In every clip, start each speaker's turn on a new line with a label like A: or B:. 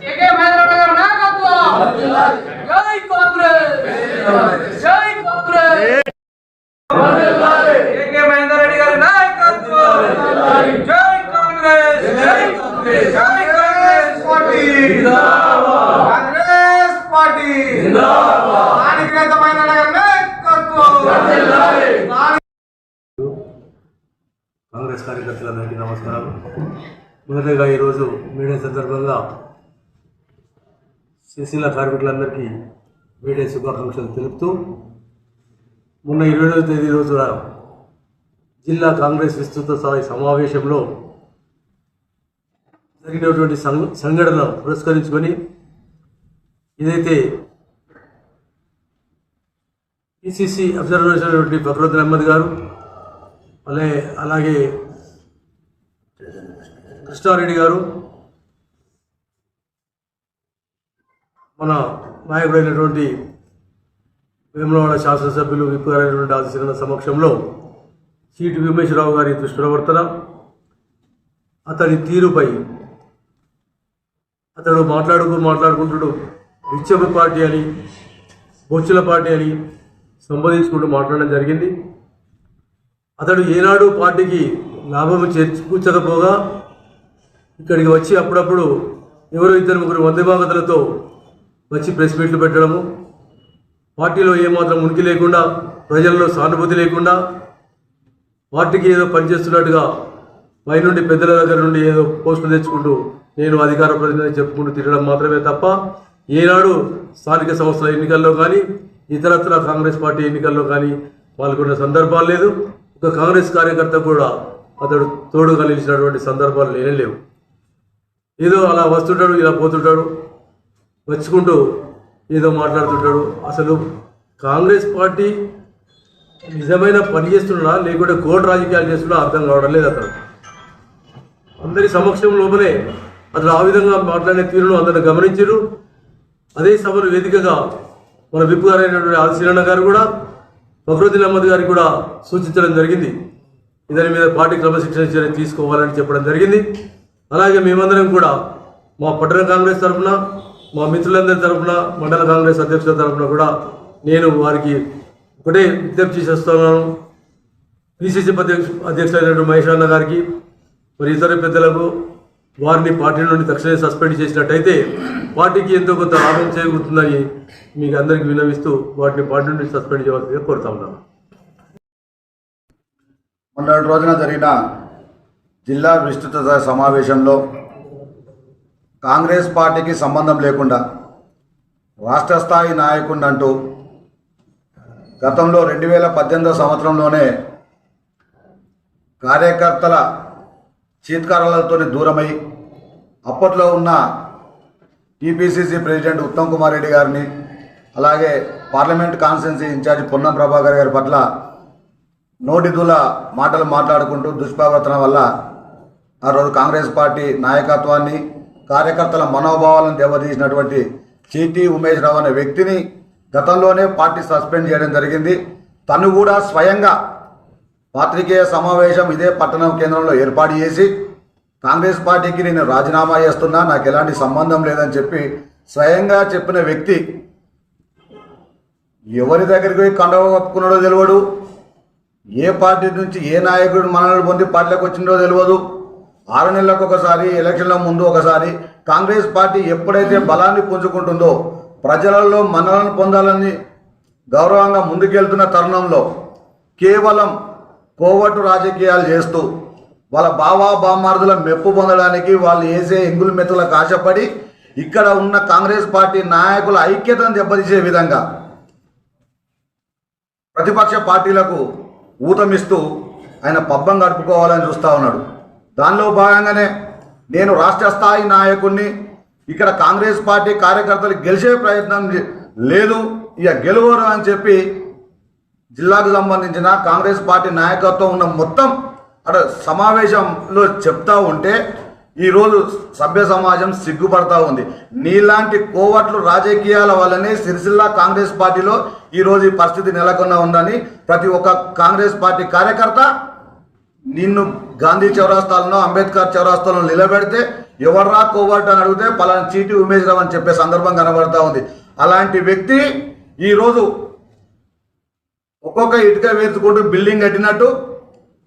A: కేకే మహేంద్ర గారి నాయకత్వం జై కాంగ్రెస్ జై కాంగ్రెస్ కేకే మహేందర్ రెడ్డి గారి నాయకత్వం జై కాంగ్రెస్ జై కాంగ్రెస్ జై కాంగ్రెస్ పార్టీ కాంగ్రెస్ పార్టీ స్థానిక మహేందర్ గారి నాయకత్వం
B: కాంగ్రెస్ కార్యకర్తలందరికీ నమస్కారం. మొదటగా ఈరోజు మీడియా సందర్భంగా సిరిసిల్ల కార్మికులందరికీ మీడియా శుభాకాంక్షలు తెలుపుతూ మొన్న ఇరవై తేదీ రోజున జిల్లా కాంగ్రెస్ విస్తృత స్థాయి సమావేశంలో జరిగినటువంటి సంఘటన పురస్కరించుకొని ఏదైతే పిసిసి అబ్జర్వేషన్ అయినటువంటి ఫక్రుద్దీన్ అహ్మద్ గారు అలాగే అలాగే కృష్ణారెడ్డి గారు మన నాయకుడైనటువంటి వేములవాడ శాసనసభ్యులు విప్ గారైనటువంటి ఆదిశరణ సమక్షంలో సీటు విమేశ్వరరావు గారి దుష్ప్రవర్తన అతడి తీరుపై అతడు మాట్లాడుకుని మాట్లాడుకుంటుడు విచ్చమ పార్టీ అని బొచ్చుల పార్టీ అని సంబోధించుకుంటూ మాట్లాడడం జరిగింది. అతడు ఏనాడు పార్టీకి లాభం చేర్చుకూర్చకపోగా ఇక్కడికి వచ్చి అప్పుడప్పుడు ఎవరో ఇద్దరు ముగ్గురు వందభాగతులతో వచ్చి ప్రెస్ మీట్లు పెట్టడము. పార్టీలో ఏమాత్రం ఉనికి లేకుండా ప్రజల్లో సానుభూతి లేకుండా పార్టీకి ఏదో పనిచేస్తున్నట్టుగా పైనుండి పెద్దల దగ్గర నుండి ఏదో పోస్టులు తెచ్చుకుంటూ నేను అధికార ప్రతినిధి చెప్పుకుంటూ తిరగడం మాత్రమే తప్ప ఏనాడు స్థానిక సంస్థల ఎన్నికల్లో కానీ ఇతరత్ర కాంగ్రెస్ పార్టీ ఎన్నికల్లో కానీ పాల్గొన్న సందర్భాలు లేదు. ఒక కాంగ్రెస్ కార్యకర్త కూడా అతడు తోడుగా నిలిచినటువంటి సందర్భాలు లేనే లేవు. ఏదో అలా వస్తుంటాడు ఇలా పోతుంటాడు వచ్చుకుంటూ ఏదో మాట్లాడుతుంటాడు. అసలు కాంగ్రెస్ పార్టీ నిజమైన పని చేస్తున్నా లేకుంటే కోర్టు రాజకీయాలు చేస్తున్నా అర్థం కావడం లేదు అతను అందరి సమక్షం లోపలే అతను ఆ విధంగా మాట్లాడే తీరును అందరు గమనించారు. అదే సభను వేదికగా మన విప్పు గారైనటువంటి ఆదిశీలన్న గారు కూడా ఫక్రుద్దీన్ అహ్మద్ గారికి కూడా సూచించడం జరిగింది. ఇతని మీద పార్టీ క్రమశిక్షణ చర్య తీసుకోవాలని చెప్పడం జరిగింది. అలాగే మేమందరం కూడా మా పట్టణ కాంగ్రెస్ తరఫున మా మిత్రులందరి తరఫున మండల కాంగ్రెస్ అధ్యక్షుల తరఫున కూడా నేను వారికి ఒకటే విజ్ఞప్తి చేస్తున్నాను పిసిసి అధ్యక్ష అధ్యక్షులైనటువంటి మహేష్ అన్న గారికి మరి ఇతర పెద్దలకు వారిని పార్టీ నుండి తక్షణమే సస్పెండ్ చేసినట్టయితే పార్టీకి ఎంతో కొంత లాభం చేకూరుతుందని మీకు అందరికీ విన్నవిస్తూ వాటిని పార్టీ నుండి సస్పెండ్ చేయవలసిందిగా కోరుతా ఉన్నాను.
C: మొన్నటి రోజున జరిగిన జిల్లా విస్తృత సమావేశంలో కాంగ్రెస్ పార్టీకి సంబంధం లేకుండా రాష్ట్ర స్థాయి నాయకుడిని గతంలో రెండు వేల పద్దెనిమిదో సంవత్సరంలోనే కార్యకర్తల చీత్కారాలతో దూరమై అప్పట్లో ఉన్న టీపీసీసీ ప్రెసిడెంట్ ఉత్తమ్ కుమార్ రెడ్డి గారిని అలాగే parliament constituency in-charge Ponnam Prabhakar గారి పట్ల నోటిదూల మాటలు మాట్లాడుకుంటూ దుష్ప్రవర్తన వల్ల ఆ రోజు కాంగ్రెస్ పార్టీ నాయకత్వాన్ని కార్యకర్తల మనోభావాలను దెబ్బతీసినటువంటి చీటీ ఉమేష్ రావు అనే వ్యక్తిని గతంలోనే పార్టీ సస్పెండ్ చేయడం జరిగింది. తను కూడా స్వయంగా పాత్రికేయ సమావేశం ఇదే పట్టణం కేంద్రంలో ఏర్పాటు చేసి కాంగ్రెస్ పార్టీకి నేను రాజీనామా చేస్తున్నా నాకు ఎలాంటి సంబంధం లేదని చెప్పి స్వయంగా చెప్పిన వ్యక్తి ఎవరి దగ్గరికి పోయి కండవ కప్పుకున్నాడో తెలియడు ఏ పార్టీ నుంచి ఏ నాయకుడు మనల్ని పొంది పార్టీలోకి వచ్చిందో తెలియదు ఆరు నెలలకు ఒకసారి ఎలక్షన్ల ముందు ఒకసారి కాంగ్రెస్ పార్టీ ఎప్పుడైతే బలాన్ని పుంజుకుంటుందో ప్రజలలో మన్నలను పొందాలని గౌరవంగా ముందుకెళ్తున్న తరుణంలో కేవలం కోవటు రాజకీయాలు చేస్తూ వాళ్ళ బావా బామార్దుల మెప్పు పొందడానికి వాళ్ళు వేసే ఎంగుల మెతులకు ఆశపడి ఇక్కడ ఉన్న కాంగ్రెస్ పార్టీ నాయకుల ఐక్యతను దెబ్బతీసే విధంగా ప్రతిపక్ష పార్టీలకు ఊతమిస్తూ ఆయన పబ్బం గడుపుకోవాలని చూస్తూ ఉన్నాడు. దానిలో భాగంగానే నేను రాష్ట్ర స్థాయి నాయకుడిని ఇక్కడ కాంగ్రెస్ పార్టీ కార్యకర్తలు గెలిచే ప్రయత్నం లేదు ఇక గెలువరు అని చెప్పి జిల్లాకు సంబంధించిన కాంగ్రెస్ పార్టీ నాయకత్వం ఉన్న మొత్తం అక్కడ సమావేశంలో చెప్తా ఉంటే ఈరోజు సభ్య సమాజం సిగ్గుపడతా ఉంది. నీలాంటి కోవట్లు రాజకీయాల వల్లనే సిరిసిల్ల కాంగ్రెస్ పార్టీలో ఈరోజు ఈ పరిస్థితి నెలకొన్న ఉందని ప్రతి ఒక్క కాంగ్రెస్ పార్టీ కార్యకర్త నిన్ను గాంధీ చౌరాస్తాలను అంబేద్కర్ చౌరాస్తాలను నిలబెడితే ఎవర్రా కోవర్ట్ అని అడిగితే పలానా చీటి ఉమేష్ రావు అని చెప్పే సందర్భం కనబడతా ఉంది. అలాంటి వ్యక్తి ఈరోజు ఒక్కొక్క ఇటుక వేసుకుంటూ బిల్డింగ్ కట్టినట్టు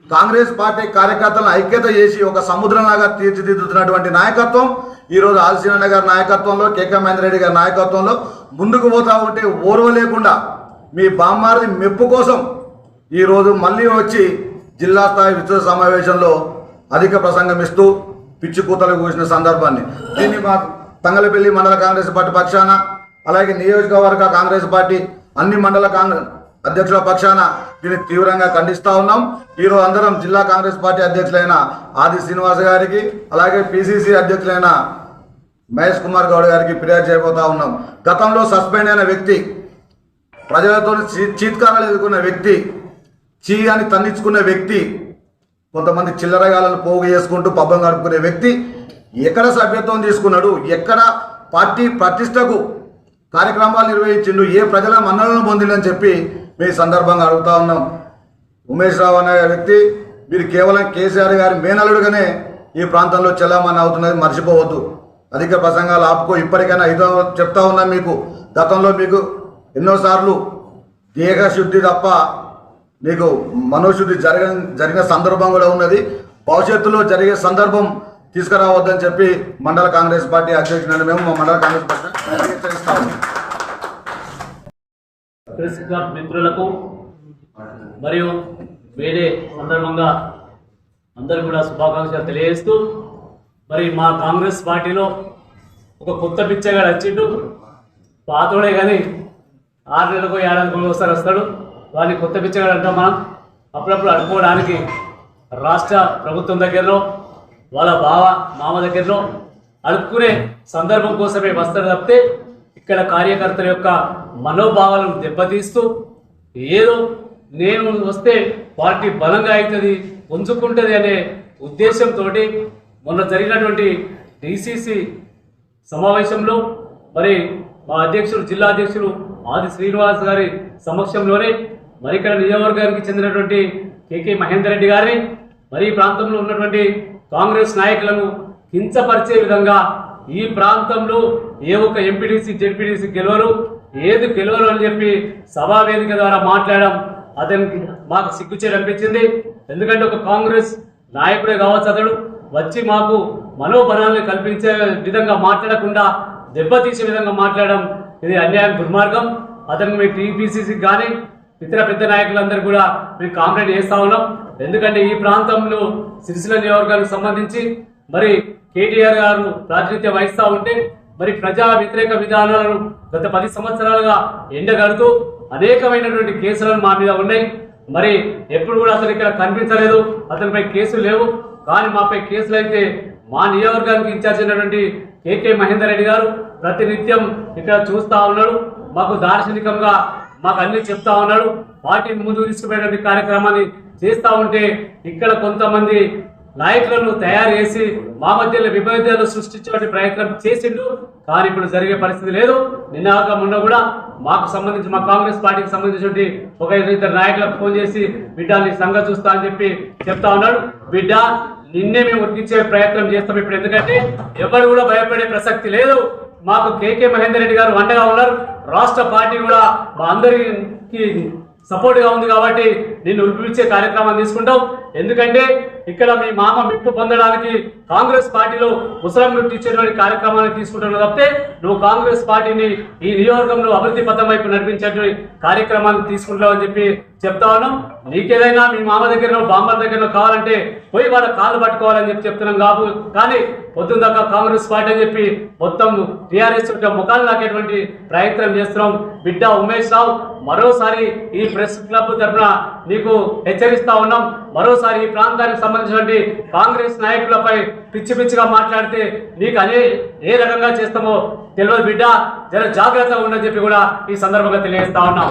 C: కాంగ్రెస్ పార్టీ కార్యకర్తలను ఐక్యత చేసి ఒక సముద్రంలాగా తీర్చిదిద్దుతున్నటువంటి నాయకత్వం ఈరోజు ఆల్సీనన్న గారి నాయకత్వంలో కేకే మహేందర్ రెడ్డి గారి నాయకత్వంలో ముందుకు పోతా ఉంటే ఓర్వ లేకుండా మీ బామ్మారిది మెప్పు కోసం ఈరోజు మళ్ళీ వచ్చి జిల్లా స్థాయి విస్తృత సమావేశంలో అధిక ప్రసంగం ఇస్తూ పిచ్చి కూతలు కూసిన సందర్భాన్ని. దీన్ని మా తంగలపల్లి మండల కాంగ్రెస్ పార్టీ పక్షాన అలాగే నియోజకవర్గ కాంగ్రెస్ పార్టీ అన్ని మండల కాంగ్రెస్ అధ్యక్షుల పక్షాన దీన్ని తీవ్రంగా ఖండిస్తూ ఉన్నాం. ఈరోజు అందరం జిల్లా కాంగ్రెస్ పార్టీ అధ్యక్షులైన ఆది శ్రీనివాస్ గారికి అలాగే పిసిసి అధ్యక్షులైన మహేష్ కుమార్ గౌడ్ గారికి ఫిర్యాదు చేయబోతా ఉన్నాం. గతంలో సస్పెండ్ అయిన వ్యక్తి ప్రజలతో చీత్కారాలు ఎదుర్కొన్న వ్యక్తి చీ అని తన్నించుకున్న వ్యక్తి కొంతమంది చిల్లరగాలను పోగు చేసుకుంటూ పబ్బం గడుపుకునే వ్యక్తి ఎక్కడ సభ్యత్వం తీసుకున్నాడు ఎక్కడ పార్టీ ప్రతిష్టకు కార్యక్రమాలు నిర్వహించిండు ఏ ప్రజల మన్నలను పొందిండని చెప్పి మీ సందర్భంగా అడుగుతా ఉన్నాం. ఉమేష్ రావు అనే వ్యక్తి మీరు కేవలం కేసీఆర్ గారి మేనలుడుగానే ఈ ప్రాంతంలో చెల్లామని అవుతున్నది మర్చిపోవద్దు. అధిక ప్రసంగాలు ఆపుకో ఇప్పటికైనా ఇదో చెప్తా ఉన్నా మీకు. గతంలో మీకు ఎన్నోసార్లు దేహశుద్ధి తప్ప నీకు మనోశుద్ధి జరిగిన జరిగిన సందర్భం కూడా ఉన్నది. భవిష్యత్తులో జరిగే సందర్భం తీసుకురావద్దని చెప్పి మండల కాంగ్రెస్ పార్టీ అధ్యక్షుడు మేము మా మండల కాంగ్రెస్ పార్టీ హెచ్చరిస్తాము.
D: ప్రెస్ క్లబ్ మిత్రులకు మరియు వేరే సందర్భంగా అందరూ కూడా శుభాకాంక్షలు తెలియజేస్తూ మరి మా కాంగ్రెస్ పార్టీలో ఒక కొత్త పిచ్చగాడు వచ్చిండు. పాతోడే కానీ ఆరు నెలలకు ఏడాదికి ఒకసారి వస్తాడు. వాడిని కొత్త పిచ్చగాడు అంటాం మనం. అప్పుడప్పుడు అడుకోవడానికి రాష్ట్ర ప్రభుత్వం దగ్గరలో వాళ్ళ బావ మామ దగ్గరలో అడుక్కునే సందర్భం కోసమే వస్తారు తప్పితే ఇక్కడ కార్యకర్తల యొక్క మనోభావాలను దెబ్బతీస్తూ ఏదో నేను వస్తే పార్టీ బలంగా అవుతుంది పుంజుకుంటుంది అనే ఉద్దేశంతో మొన్న జరిగినటువంటి డిసిసి సమావేశంలో మరి మా అధ్యక్షులు జిల్లా అధ్యక్షులు ఆది శ్రీనివాస్ గారి సమక్షంలోనే మరి ఇక్కడ నియోజకవర్గానికి చెందినటువంటి కేకే మహేందర్ రెడ్డి గారిని మరి ఈ ప్రాంతంలో ఉన్నటువంటి కాంగ్రెస్ నాయకులను కించపరిచే విధంగా ఈ ప్రాంతంలో ఏ ఒక్క ఎంపీటీసీ జెడ్పీటీసీ గెలవరు. ఏది గెలవరు అని చెప్పి సభా వేదిక ద్వారా మాట్లాడడం అతనికి మాకు సిగ్గుచేరు అనిపించింది. ఎందుకంటే ఒక కాంగ్రెస్ నాయకుడే కావచ్చు అతడు. వచ్చి మాకు మనోబలాన్ని కల్పించే విధంగా మాట్లాడకుండా దెబ్బతీసే విధంగా మాట్లాడడం ఇది అన్యాయం దుర్మార్గం. అతను మీ టీపీసీసీకి కానీ ఇతర పెద్ద నాయకులందరూ కూడా మేము కాంప్లైంట్ చేస్తా ఉన్నాం. ఎందుకంటే ఈ ప్రాంతంలో సిరిసిల్ల నియోజకవర్గానికి సంబంధించి మరి కేటీఆర్ గారు ప్రాతినిధ్యం వహిస్తూ ఉంటే మరి ప్రజా వ్యతిరేక విధానాలను గత పది సంవత్సరాలుగా ఎండగడుతూ అనేకమైనటువంటి కేసులను మా మీద ఉన్నాయి. మరి ఎప్పుడు కూడా అతను ఇక్కడ కనిపించలేదు. అతనిపై కేసులు లేవు. కానీ మాపై కేసులు అయితే మా నియోజకవర్గానికి ఇన్ఛార్జ్ అయినటువంటి కేకే మహేందర్ రెడ్డి గారు ప్రతినిత్యం ఇక్కడ చూస్తూ ఉన్నాడు. మాకు దార్శనికంగా మాకు అన్ని చెప్తా ఉన్నాడు. పార్టీని ముందుకు తీసుకుపోయే కార్యక్రమాన్ని చేస్తా ఉంటే ఇక్కడ కొంతమంది నాయకులను తయారు చేసి మా మధ్యలో విభేదాలు సృష్టించే ప్రయత్నం చేసిండు. కానీ ఇప్పుడు జరిగే పరిస్థితి లేదు. నిన్నాక మొన్న కూడా మాకు సంబంధించి మా కాంగ్రెస్ పార్టీకి సంబంధించి ఒక ఇద్దరు నాయకులకు ఫోన్ చేసి బిడ్డ నీ సంగతి చూస్తా అని చెప్పి చెప్తా ఉన్నాడు. బిడ్డ నిన్నే మేము ఉరికించే ప్రయత్నం చేస్తాం ఇప్పుడు. ఎందుకంటే ఎవరు కూడా భయపడే ప్రసక్తి లేదు. మాకు కేకే మహేందర్ రెడ్డి గారు అండగా ఉన్నారు. రాష్ట్ర పార్టీ కూడా మా అందరికి సపోర్ట్గా ఉంది కాబట్టి నిన్ను పిలిచే కార్యక్రమాన్ని తీసుకుంటాం. ఎందుకంటే ఇక్కడ మీ మామ మెప్పు పొందడానికి కాంగ్రెస్ పార్టీలో ముసలం ఇచ్చేటువంటి కార్యక్రమాన్ని తీసుకుంటున్నావు తప్పితే నువ్వు కాంగ్రెస్ పార్టీని ఈ నియోజకంలో అభివృద్ధి పథం వైపు నడిపించేటువంటి కార్యక్రమాన్ని తీసుకుంటావు అని చెప్పి చెప్తా ఉన్నాం. నీకేదైనా మీ మామ దగ్గరలో బాంబర్ దగ్గరలో కావాలంటే పోయి వాళ్ళ కాళ్ళు పట్టుకోవాలని చెప్పి చెప్తున్నాం కాదు కానీ పొద్దున్న దాకా కాంగ్రెస్ పార్టీ అని చెప్పి మొత్తం టీఆర్ఎస్ ముఖాలు నాకేటువంటి ప్రయత్నం చేస్తున్నాం. బిడ్డ ఉమేష్ రావు మరోసారి ఈ ప్రెస్ క్లబ్ తరఫున నీకు హెచ్చరిస్తా ఉన్నాం. మరోసారి ఈ ప్రాంతానికి సంబంధించినటువంటి కాంగ్రెస్ నాయకులపై పిచ్చి పిచ్చిగా మాట్లాడితే నీకు అనే ఏ రకంగా చేస్తామో తెలియదు బిడ్డ. జర జాగ్రత్తగా ఉండని చెప్పి కూడా ఈ సందర్భంగా తెలియజేస్తా ఉన్నాం.